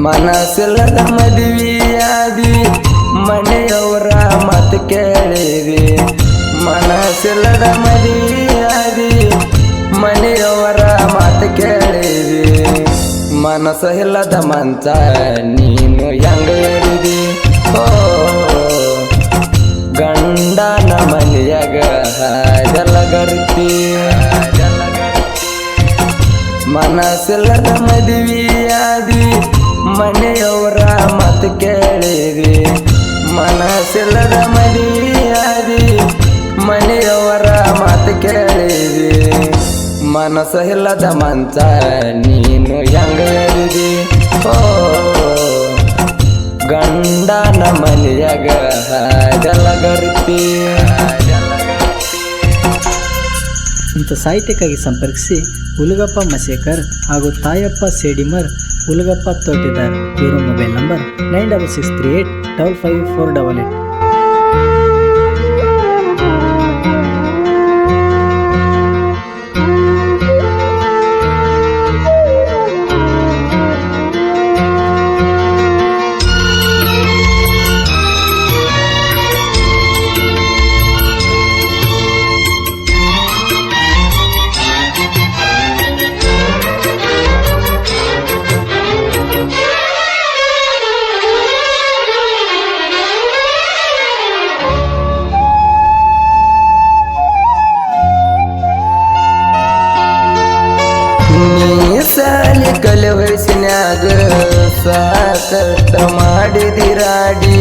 ಮನಸ್ಸಿಲ್ಲದ ಮದುವೆಯಾದಿ ಮನೆಯವರ ಮಾತು ಕೇಳಿದಿ. ಮನಸ್ಸಿಲ್ಲದ ಮದುವೆಯಾದಿ ಮನೆಯವರ ಮಾತು ಕೇಳಿರಿ ಮನಸ್ಸು ಇಲ್ಲದ ಮಂಚ ನೀನು ಹೆಂಗ ಓ, ಗಂಡನ ಮನೆಯಾಗ ಜಲಗರ್ತಿ ಮನಸ್ಸಿಲ್ಲದ ಮದುವೆಯಾದಿ ಮನೆಯವರ ಮಾತು ಕೇಳಿದಿ ಮನಸ್ಸಿಲ್ಲದ ಮದುವೆಯಾದಿ ಮನೆಯವರ ಮಾತು ಕೇಳಿದಿ ಮನಸ್ಸು ಇಲ್ಲದ ಮಂಚ ನೀನು ಹೆಂಗ ಹೇಳಿದಿ? ಓ, ಗಂಡನ ಮನೆಯಾಗ ಜಲಗರ್ತಿ ಇಂಥ ಸಾಹಿತ್ಯಕ್ಕಾಗಿ ಸಂಪರ್ಕಿಸಿ ಹುಲಗಪ್ಪ ಮಸೇಕರ್ ಹಾಗೂ ತಾಯಪ್ಪ ಸೇಡಿಮರ್ ಹುಲಗಪ್ಪ ತೋಟಿದಾರ್ ಇವರ mobile number nine double six three eight double five four double eight. ಕಲೆ ವಯಸ್ಸಿನ್ಯಾಗ ಸಾಕಷ್ಟ ಮಾಡಿದಿರಾಡಿ,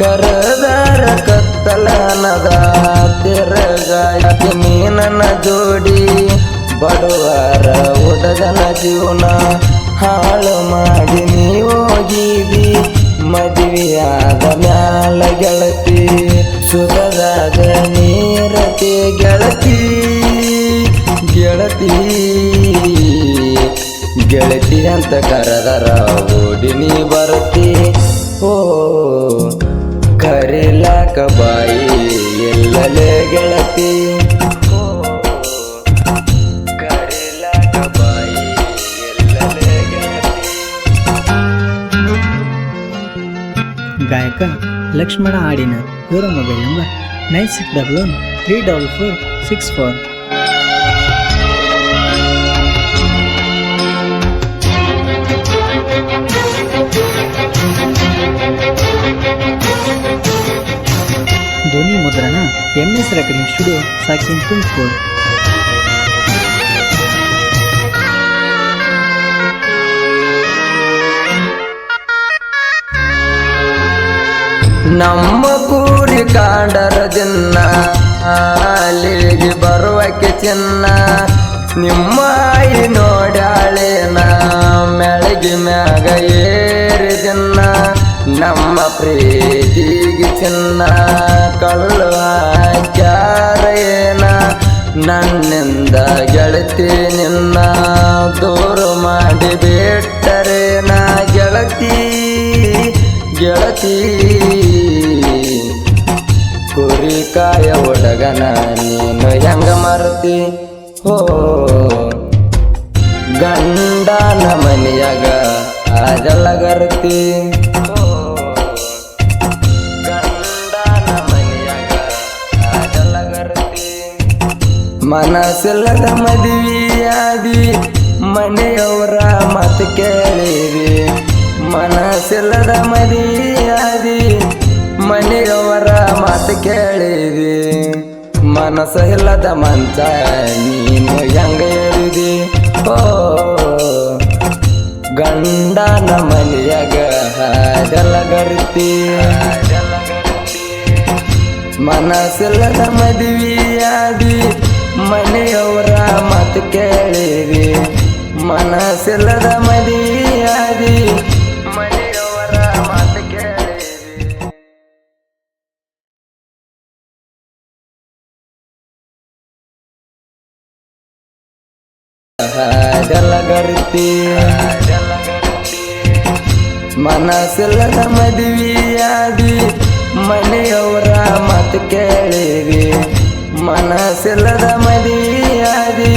ಕರದಾರ ಕತ್ತಲನದ ತಿರಗಾಕಿ ಮೀನನ ಜೋಡಿ, ಬಡವರ ಹುಡುಗನ ಜೀವನ ಹಾಳು ಮಾಡಿ ನೀವೋಗಿದಿ ಮದುವೆಯಾದ ಮ್ಯಾಲ ಗೆಳತಿ, ಸುಖದಾಗ ನೀರತಿ ಗೆಳತಿ ಗೆಳತಿ ಗೆಳತಿ ಅಂತ ಕರೆದರ ಓಡಿ ನೀ ಬರ್ತಿ. ಓ ಕರಿಲಾಕ ಬಾಯಿ ಎಲ್ಲಲೇ ಗೆಳತಿ. ಓ, ಕರಿಲಾಕ ಬಾಯಿ ಎಲ್ಲಲೇ ಗೆಳತಿ. ಗಾಯಕ ಲಕ್ಷ್ಮಣ ಆಡಿನ ಇವರ mobile number nine six double one three double four six four. ಧ್ವನಿ ಮುದ್ರಣ ಎಂ ಎಸ್ ರೆಕಾರ್ಡಿಂಗ್ ಸ್ಟುಡಿಯೋ ಸಾಕಿನ್ ತುಮಕೂರು. ನಮ್ಮ ಕೂಡಿ ಕಾಂಡರ ದಿನ ಅಲ್ಲಿಗೆ ಬರುವಕ್ಕೆ ಚಿನ್ನ, ನಿಮ್ಮ ಆಯಿ ನೋಡಾಳೇನಾ ಮ್ಯಾಗ ಚಿನ್ನ ನಮ್ಮ ಪ್ರೀತಿಗೆ ಚಿನ್ನ, ಕಳ್ಳು ಆಚಾರೇನ ನನ್ನಿಂದ ಗೆಳತಿ ನಿನ್ನ, ದೂರು ಮಾಡಿ ಬಿಟ್ಟರೇನ ಗೆಳತಿ? ಗೆಳತಿ ಕುರಿಕಾಯ ಹುಡುಗನ ನೀನು ಹೆಂಗ ಮರತಿ? ಹೋ ಗಂಡನ ಮನೆಯಾಗ ಆಜಲಗರ್ತಿ ಗಂಡನ ಮನೆಯಾಗ ಮನಸ್ಸಿಲ್ಲದ ಮದುವೆಯಾದಿ ಮನೆಯವರ ಮಾತು ಕೇಳಿರಿ ಮನಸ್ಸಿಲ್ಲದ ಮದುವೆಯಾದಿ ಮನೆಯವರ ಮಾತು ಕೇಳಿರಿ ಮನಸ್ಸು ಇಲ್ಲದ ಮಂಚ ನೀನು ಹೆಂಗ ಓ ಗಂಡನ ಮನೆಯಾಗ ಜಲಗರ್ತಿ ಮನಸ್ಸಿಲ್ಲದ ಮದುವೆಯಾದಿ ಮನೆಯವರ ಮಾತು ಕೇಳಿರಿ. ಮನಸ್ಸಿಲ್ಲದ ಮದುವೆಯಾದಿ ಜಲಗರ್ತಿ. ಮನಸ್ಸಿಲ್ಲದ ಮದುವೆಯಾದಿ ಮನೆಯವರ ಮಾತು ಕೇಳಿರಿ ಮನಸ್ಸಿಲ್ಲದ ಮದುವೆಯಾದಿ